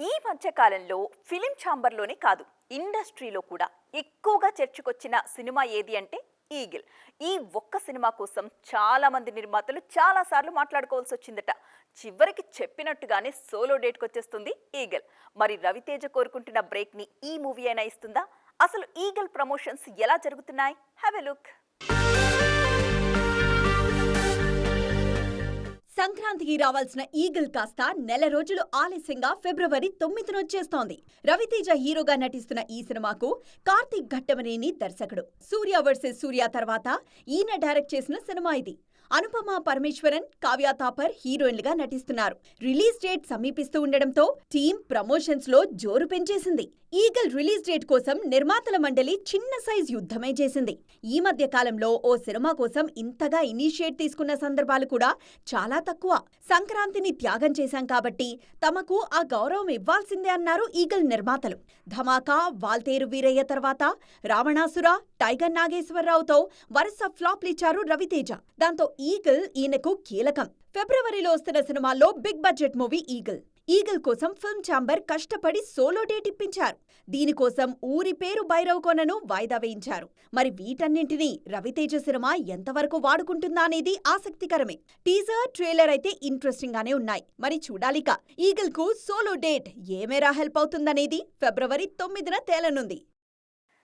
ఈ మధ్యకాలంలో ఫిలిం ఛాంబర్లోనే కాదు ఇండస్ట్రీలో కూడా ఎక్కువగా చర్చకొచ్చిన సినిమా ఏది అంటే ఈగిల్. ఈ ఒక్క సినిమా కోసం చాలా మంది నిర్మాతలు చాలా సార్లు మాట్లాడుకోవాల్సి వచ్చిందట. చివరికి చెప్పినట్టుగానే సోలో డేట్కి వచ్చేస్తుంది ఈగల్. మరి రవితేజ కోరుకుంటున్న బ్రేక్ని ఈ మూవీ అయినా ఇస్తుందా? అసలు ఈగల్ ప్రమోషన్స్ ఎలా జరుగుతున్నాయి? హ్యావ్ ఎ లుక్ సంక్రాంతికి రావాల్సిన ఈగిల్ కాస్త నెల రోజులు ఆలస్యంగా ఫిబ్రవరి తొమ్మిదిన వచ్చేస్తోంది. రవితేజ హీరోగా నటిస్తున్న ఈ సినిమాకు కార్తీక్ ఘట్టమనేని దర్శకుడు. సూర్య వర్సెస్ సూర్య తర్వాత ఈయన డైరెక్ట్ చేసిన సినిమా ఇది. అనుపమ పరమేశ్వరన్ కావ్య థాపర్ హీరోయిన్లుగా నటిస్తున్నారు. రిలీజ్ డేట్ సమీపిస్తూ ఉండడంతో టీం ప్రమోషన్స్లో జోరు పెంచేసింది. ఈగల్ రిలీజ్ డేట్ కోసం నిర్మాతల మండలి చిన్న సైజ్ యుద్ధమే చేసింది. ఈ మధ్య కాలంలో ఓ సినిమా కోసం ఇంతగా ఇనిషియేట్ తీసుకున్న సందర్భాలు కూడా చాలా తక్కువ. సంక్రాంతిని త్యాగం చేశాం కాబట్టి తమకు ఆ గౌరవం ఇవ్వాల్సిందే అన్నారు ఈగల్ నిర్మాతలు. ధమాకా వాల్తేరు వీరయ్య తర్వాత రావణాసుర టైగర్ నాగేశ్వరరావుతో వరుస ఫ్లాప్లిచ్చారు రవితేజ. దాంతో ఈగల్ ఈయనకు కీలకం. ఫిబ్రవరిలో వస్తున్న సినిమాల్లో big budget movie Eagle. Eagle కోసం ఫిల్మ్ ఛాంబర్ కష్టపడి సోలో డేట్ ఇప్పించారు. దీనికోసం ఊరి పేరు భైరవ్ కొనను వాయిదా వేయించారు. మరి వీటన్నింటినీ రవితేజ సినిమా ఎంతవరకు వాడుకుంటుందా అనేది ఆసక్తికరమే. టీజర్ ట్రైలర్ అయితే ఇంట్రెస్టింగ్ గానే ఉన్నాయి. మరి చూడాలిక ఈగిల్కు సోలో డేట్ ఏ మేరా హెల్ప్ అవుతుందనేది ఫిబ్రవరి తొమ్మిదిన తేలనుంది.